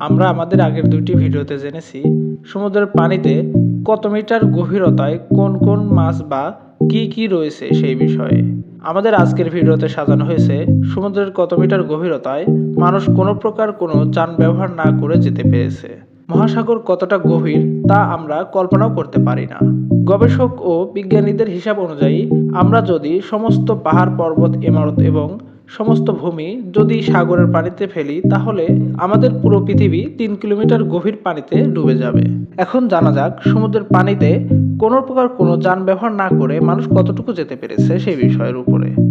আমরা আমাদের আগের দুইটি ভিডিওতে জেনেছি সমুদ্রের পানিতে কত মিটার গভীরতায় কোন কোন মাছ বা কি কি রয়েছে সেই বিষয়ে। আমাদের আজকের ভিডিওতে সাজানো হয়েছে সমুদ্রের কত মিটার গভীরতায় মানুষ কোনো প্রকার কোনো যান ব্যবহার না করে যেতে পেরেছে। মহাসাগর কতটা গভীর তা আমরা কল্পনাও করতে পারি না। গবেষক ও বিজ্ঞানীদের হিসাব অনুযায়ী আমরা যদি সমস্ত পাহাড় পর্বত, ইমারত এবং সমস্ত ভূমি যদি সাগরের পানিতে ফেলি, তাহলে আমাদের পুরো পৃথিবী তিন কিলোমিটার গভীর পানিতে ডুবে যাবে। এখন জানা যাক, সমুদ্রের পানিতে কোনো প্রকার কোনো যান ব্যবহার না করে মানুষ কতটুকু যেতে পেরেছে সেই বিষয়ের উপরে।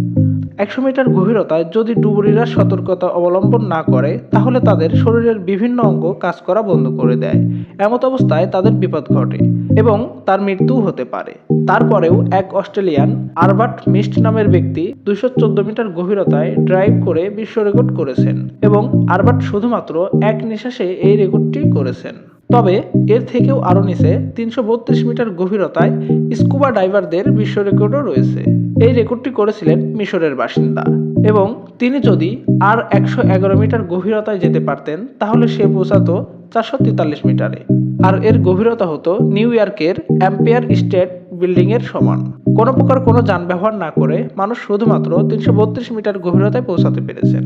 একশো মিটার গভীরতায় যদি ডুবুরিরা সতর্কতা অবলম্বন না করে, তাহলে তাদের শরীরের বিভিন্ন অঙ্গ কাজ করা বন্ধ করে দেয়। এমত অবস্থায় তাদের বিপদ ঘটে এবং তার মৃত্যু হতে পারে। তারপরেও এক অস্ট্রেলিয়ান, আরবার্ট মিস্ট নামের ব্যক্তি, দুইশো চোদ্দ মিটার গভীরতায় ড্রাইভ করে বিশ্ব রেকর্ড করেছেন এবং আরবার্ট শুধুমাত্র এক নিঃশ্বাসে এই রেকর্ডটি করেছেন। তবে এর থেকেও আরও নিচে তিনশো বত্রিশ মিটার গভীরতায় স্কুবা ডাইভারদের বিশ্ব রেকর্ডও রয়েছে। এই রেকর্ডটি করেছিলেন মিশরের বাসিন্দা। এবং তিনি যদি আর একশো এগারো মিটার গভীরতায় যেতে পারতেন, তাহলে সে পৌঁছাতো চারশো তেতাল্লিশ মিটারে। আর এর গভীরতা হতো নিউ ইয়র্কের অ্যাম্পিয়ার স্টেট বিল্ডিং এর সমান। কোনো প্রকার কোনো যান ব্যবহার না করে মানুষ শুধুমাত্র তিনশো বত্রিশ মিটার গভীরতায় পৌঁছাতে পেরেছেন।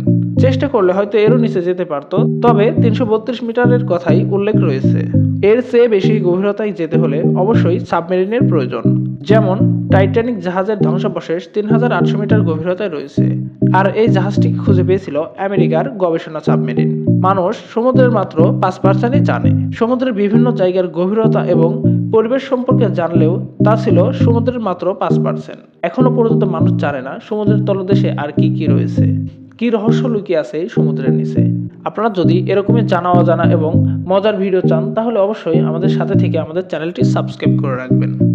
করলে হয়তো এরও নিচে যেতে পারতো। তবে তিনশো বত্রিশ মিটারের কথাই উল্লেখ রয়েছে। এর চেয়ে বেশি গভীরতায় যেতে হলে অবশ্যই সাবমেরিনের প্রয়োজন। যেমন, টাইটানিক জাহাজের ধ্বংসাবশেষ তিন হাজার আটশো মিটার গভীরতায় রয়েছে। আর এই জাহাজটিকে খুঁজে পেয়েছিল আমেরিকার গবেষণা সাবমেরিন। মানুষ সমুদ্রের মাত্র পাঁচ পার্সেন্টই জানে। সমুদ্রের বিভিন্ন জায়গার গভীরতা এবং পরিবেশ সম্পর্কে জানলেও তা ছিল সমুদ্রের মাত্র পাঁচ পার্সেন্ট। এখনও পর্যন্ত মানুষ জানে না সমুদ্রের তলদেশে আর কি কি রয়েছে। কি রহস্য লুকিয়ে আছে এই সমুদ্রের নিচে? আপনারা যদি এরকমই জানা, অজানা এবং মজার ভিডিও চান, তাহলে অবশ্যই আমাদের সাথে থেকে আমাদের চ্যানেলটি সাবস্ক্রাইব করে রাখবেন।